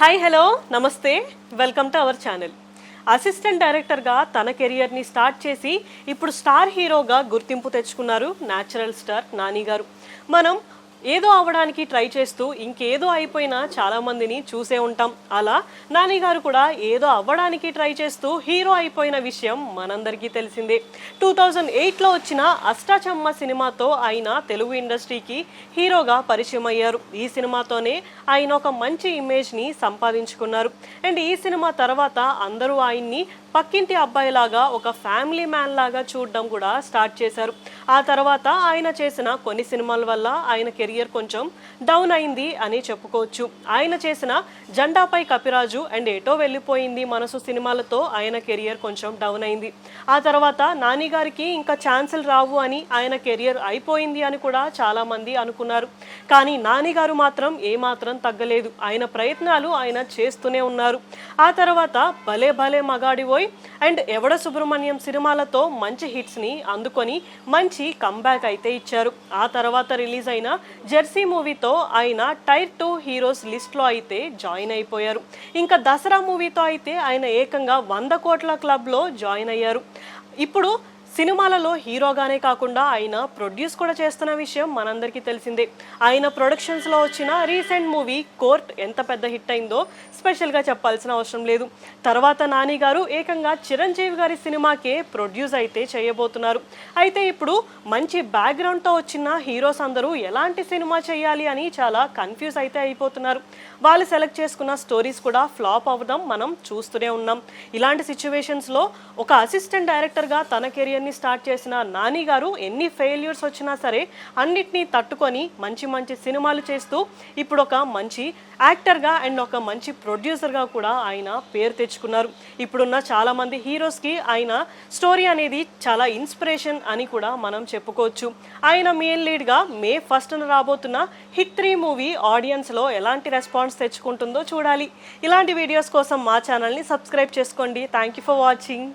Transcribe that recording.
Hi hello నమస్తే welcome to our channel assistant డైరెక్టర్గా తన కెరియర్ని స్టార్ట్ చేసి ఇప్పుడు స్టార్ హీరోగా గుర్తింపు తెచ్చుకున్నారు న్యాచురల్ స్టార్ నాని గారు. మనం ఏదో అవడానికి ట్రై చేస్తూ ఇంకేదో అయిపోయినా చాలా మందిని చూసే ఉంటాం. అలా నాని గారు కూడా ఏదో అవ్వడానికి ట్రై చేస్తూ హీరో అయిపోయిన విషయం మనందరికీ తెలిసిందే. టూ థౌజండ్ ఎయిట్లో వచ్చిన అష్టాచమ్మ సినిమాతో ఆయన తెలుగు ఇండస్ట్రీకి హీరోగా పరిచయం అయ్యారు. ఈ సినిమాతోనే ఆయన ఒక మంచి ఇమేజ్ని సంపాదించుకున్నారు. అండ్ ఈ సినిమా తర్వాత అందరూ ఆయన్ని పక్కింటి అబ్బాయిలాగా ఒక ఫ్యామిలీ మ్యాన్ లాగా చూడడం కూడా స్టార్ట్ చేశారు. ఆ తర్వాత ఆయన చేసిన కొన్ని సినిమాల వల్ల ఆయన కెరియర్ కొంచెం డౌన్ అయింది అని చెప్పుకోవచ్చు. ఆయన చేసిన జెండాపై కపిరాజు అండ్ ఎటో వెళ్ళిపోయింది మనసు సినిమాలతో ఆయన కెరియర్ కొంచెం డౌన్ అయింది. ఆ తర్వాత నాని గారికి ఇంకా ఛాన్సులు రావు అని ఆయన కెరియర్ అయిపోయింది అని కూడా చాలామంది అనుకున్నారు. కానీ నాని గారు మాత్రం ఏమాత్రం తగ్గలేదు. ఆయన ప్రయత్నాలు ఆయన చేస్తూనే ఉన్నారు. ఆ తర్వాత భలే భలే మగాడివోయ్ అండ్ ఎవడ సుబ్రహ్మణ్యం సినిమాలతో మంచి హిట్స్ని అందుకొని మంచి కంబ్యాక్ అయితే ఇచ్చారు. ఆ తర్వాత రిలీజ్ అయిన జెర్సీ మూవీతో ఆయన టైర్ టూ హీరోస్ లిస్ట్లో అయితే జాయిన్ అయిపోయారు. ఇంకా దసరా మూవీతో అయితే ఆయన ఏకంగా వంద కోట్ల క్లబ్లో జాయిన్ అయ్యారు. ఇప్పుడు సినిమాలలో హీరోగానే కాకుండా ఆయన ప్రొడ్యూస్ కూడా చేస్తున్న విషయం మనందరికీ తెలిసిందే. ఆయన ప్రొడక్షన్స్లో వచ్చిన రీసెంట్ మూవీ కోర్ట్ ఎంత పెద్ద హిట్ అయిందో స్పెషల్గా చెప్పాల్సిన అవసరం లేదు. తర్వాత నాని గారు ఏకంగా చిరంజీవి గారి సినిమాకే ప్రొడ్యూస్ అయితే చేయబోతున్నారు. అయితే ఇప్పుడు మంచి బ్యాక్గ్రౌండ్తో వచ్చిన హీరోస్ అందరూ ఎలాంటి సినిమా చేయాలి అని చాలా కన్ఫ్యూజ్ అయితే అయిపోతున్నారు. వాళ్ళు సెలెక్ట్ చేసుకున్న స్టోరీస్ కూడా ఫ్లాప్ అవ్వడం మనం చూస్తూనే ఉన్నాం. ఇలాంటి సిచ్యువేషన్స్లో ఒక అసిస్టెంట్ డైరెక్టర్గా తన కెరియర్ కెరియర్ని స్టార్ట్ చేసిన నాని గారు ఎన్ని ఫెయిల్యూర్స్ వచ్చినా సరే అన్నిటినీ తట్టుకొని మంచి మంచి సినిమాలు చేస్తూ ఇప్పుడు ఒక మంచి యాక్టర్గా అండ్ ఒక మంచి ప్రొడ్యూసర్గా కూడా ఆయన పేరు తెచ్చుకున్నారు. ఇప్పుడున్న చాలామంది హీరోస్కి ఆయన స్టోరీ అనేది చాలా ఇన్స్పిరేషన్ అని కూడా మనం చెప్పుకోవచ్చు. ఆయన మెయిన్ లీడ్గా మే ఫస్ట్న రాబోతున్న హిట్ త్రీ మూవీ ఆడియన్స్లో ఎలాంటి రెస్పాన్స్ తెచ్చుకుంటుందో చూడాలి. ఇలాంటి వీడియోస్ కోసం మా ఛానల్ని సబ్స్క్రైబ్ చేసుకోండి. Thank you for watching